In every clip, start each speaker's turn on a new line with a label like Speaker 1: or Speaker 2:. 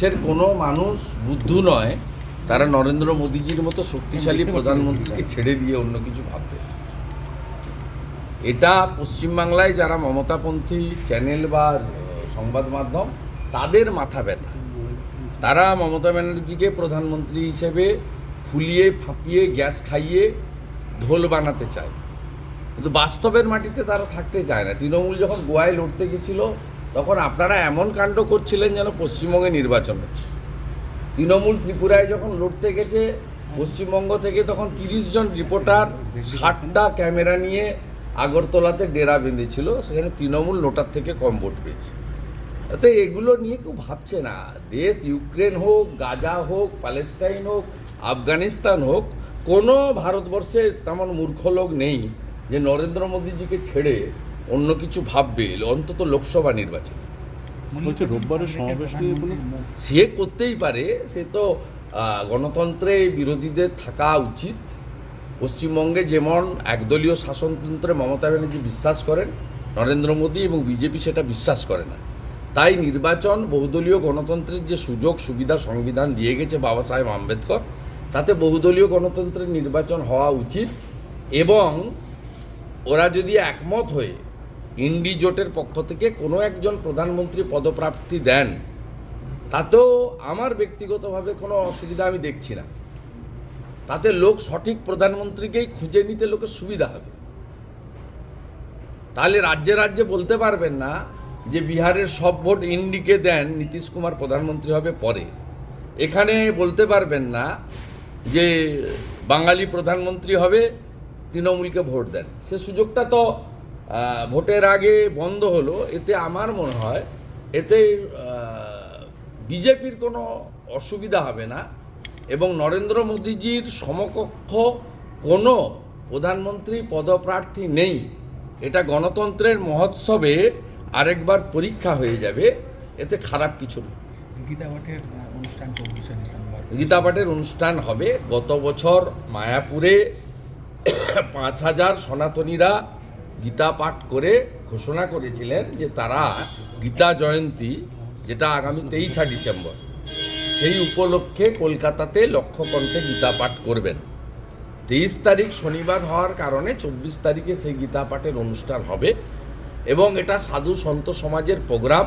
Speaker 1: দেশের কোনো মানুষ বুদ্ধু নয় তারা নরেন্দ্র মোদীজির মতো শক্তিশালী প্রধানমন্ত্রীকে ছেড়ে দিয়ে অন্য কিছু ভাববে। এটা পশ্চিমবাংলায় যারা মমতাপন্থী চ্যানেল বা সংবাদ মাধ্যম তাদের মাথা ব্যথা। তারা মমতা ব্যানার্জিকে প্রধানমন্ত্রী হিসেবে ফুলিয়ে ফাঁপিয়ে গ্যাস খাইয়ে ঢোল বানাতে চায়। কিন্তু বাস্তবের মাটিতে তারা থাকতে চায় না। তৃণমূল যখন গোয়ায় লড়তে গেছিল তখন আপনারা এমন কাণ্ড করছিলেন যেন পশ্চিমবঙ্গে নির্বাচন হচ্ছে। তৃণমূল ত্রিপুরায় যখন লড়তে গেছে, পশ্চিমবঙ্গ থেকে তখন তিরিশ জন রিপোর্টার ষাটটা ক্যামেরা নিয়ে আগরতলাতে ডেরা বেঁধেছিল, সেখানে তৃণমূল নোটার থেকে কম ভোট পেয়েছে। তো এগুলো নিয়ে কেউ ভাবছে না। দেশ ইউক্রেন হোক, গাজা হোক, প্যালেস্টাইন হোক, আফগানিস্তান হোক, কোনো ভারতবর্ষে তেমন মূর্খ লোক নেই যে নরেন্দ্র মোদীজিকে ছেড়ে অন্য কিছু ভাববে অন্তত লোকসভা নির্বাচন।
Speaker 2: বলছে রোববারের সমাবেশ
Speaker 1: সে করতেই পারে সে তো গণতন্ত্রে বিরোধীদের থাকা উচিত। পশ্চিমবঙ্গে যেমন একদলীয় শাসনতন্ত্রে মমতা ব্যানার্জি বিশ্বাস করেন নরেন্দ্র মোদী এবং বিজেপি সেটা বিশ্বাস করে না। তাই নির্বাচন বহুদলীয় গণতন্ত্রের যে সুযোগ সুবিধা সংবিধান দিয়ে গেছে বাবা সাহেব আম্বেদকর তাতে বহুদলীয় গণতন্ত্রের নির্বাচন হওয়া উচিত এবং ওরা যদি একমত হয়ে ইন্ডি জোটের পক্ষ থেকে কোনো একজন প্রধানমন্ত্রী পদপ্রাপ্তি দেন, তাতেও আমার ব্যক্তিগতভাবে কোনো অসুবিধা আমি দেখছি না। তাতে লোক সঠিক প্রধানমন্ত্রীকেই খুঁজে নিতে লোকের সুবিধা হবে। তাহলে রাজ্যে রাজ্যে বলতে পারবেন না যে বিহারের সব ভোট ইন্ডিকে দেন, নীতিশ কুমার প্রধানমন্ত্রী হবে পরে। এখানে বলতে পারবেন না যে বাঙালি প্রধানমন্ত্রী হবে, তৃণমূলকে ভোট দেন। সে সুযোগটা তো ভোটের আগে বন্ধ হলো এতে আমার মনে হয় এতে বিজেপির কোনো অসুবিধা হবে না এবং নরেন্দ্র মোদীজির সমকক্ষ কোনো প্রধানমন্ত্রী পদপ্রার্থী নেই। এটা গণতন্ত্রের মহোৎসবে আরেকবার পরীক্ষা হয়ে যাবে এতে খারাপ কিছু নেই।
Speaker 3: গীতা পাঠের অনুষ্ঠান
Speaker 1: হবে গত বছর মায়াপুরে পাঁচ হাজার সনাতনীরা গীতা পাঠ করে ঘোষণা করেছিলেন যে তারা গীতা জয়ন্তী, যেটা আগামী তেইশা ডিসেম্বর, সেই উপলক্ষে কলকাতাতে লক্ষ্যকণ্ঠে গীতা পাঠ করবেন। তেইশ তারিখ শনিবার হওয়ার কারণে চব্বিশ তারিখে সেই গীতা পাঠের অনুষ্ঠান হবে এবং এটা সাধু সন্ত সমাজের প্রোগ্রাম।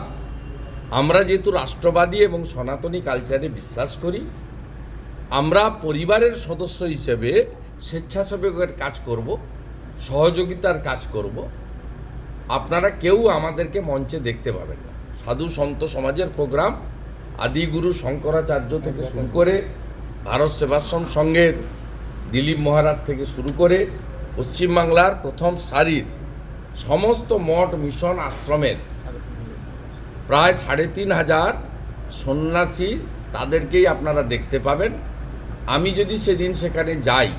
Speaker 1: আমরা যেহেতু রাষ্ট্রবাদী এবং সনাতনী কালচারে বিশ্বাস করি, আমরা পরিবারের সদস্য হিসেবে স্বেচ্ছাসেবকের কাজ করব। সহযোগিতার কাজ করব। আপনারা কেউ আমাদেরকে মঞ্চে দেখতে পাবেন না। সাধু সন্ত সমাজের প্রোগ্রাম আদিগুরু শঙ্করাচার্য থেকে শুরু করে ভারত সেবাশ্রম সংঘের দিলীপ মহারাজ থেকে শুরু করে পশ্চিমবাংলার প্রথম সারির সমস্ত মঠ মিশন আশ্রমের প্রায় সাড়ে তিন হাজার সন্ন্যাসী তাদেরকেই আপনারা দেখতে পাবেন। আমি যদি সেদিন সেখানে যাই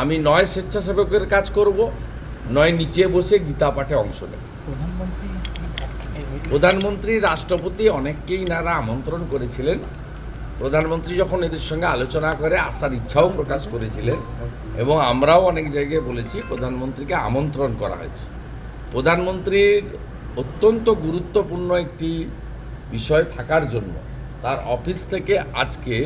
Speaker 1: আমি নয় স্বেচ্ছাসেবকের কাজ করব নয় নিচে বসে গীতা পাঠে অংশ নেব।
Speaker 3: প্রধানমন্ত্রী
Speaker 1: রাষ্ট্রপতি অনেককেই নারা আমন্ত্রণ করেছিলেন। প্রধানমন্ত্রী যখন এদের সঙ্গে আলোচনা করে আসার ইচ্ছাও প্রকাশ করেছিলেন এবং আমরাও অনেক জায়গায় বলেছি প্রধানমন্ত্রীকে আমন্ত্রণ করা হয়েছে। প্রধানমন্ত্রীর অত্যন্ত গুরুত্বপূর্ণ একটি বিষয় থাকার জন্য তার অফিস থেকে আজকে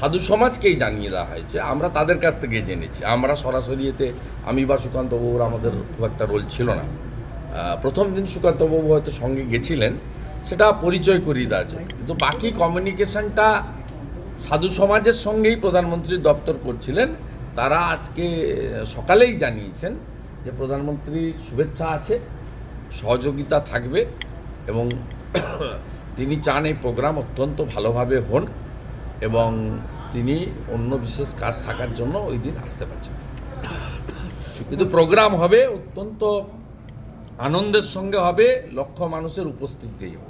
Speaker 1: সাধু সমাজকেই জানিয়ে দেওয়া হয়েছে। আমরা তাদের কাছ থেকে জেনেছি। আমরা সরাসরি এতে, আমি বা সুকান্ত বাবুর আমাদের খুব একটা রোল ছিল না। প্রথম দিন সুকান্ত সুকান্তবাবু হয়তো সঙ্গে গেছিলেন, সেটা পরিচয় করিয়ে দেওয়ার জন্য কিন্তু বাকি কমিউনিকেশনটা সাধু সমাজের সঙ্গেই প্রধানমন্ত্রীর দপ্তর করছিলেন। তারা আজকে সকালেই জানিয়েছেন যে প্রধানমন্ত্রীর শুভেচ্ছা আছে, সহযোগিতা থাকবে এবং তিনি চান এই প্রোগ্রাম অত্যন্ত ভালোভাবে হন। এবং তিনি অন্য বিশেষ কাজ থাকার জন্য ওই দিন আসতে পারছেন। কিন্তু প্রোগ্রাম হবে, অত্যন্ত আনন্দের সঙ্গে হবে, লক্ষ মানুষের উপস্থিতিতেই হবে।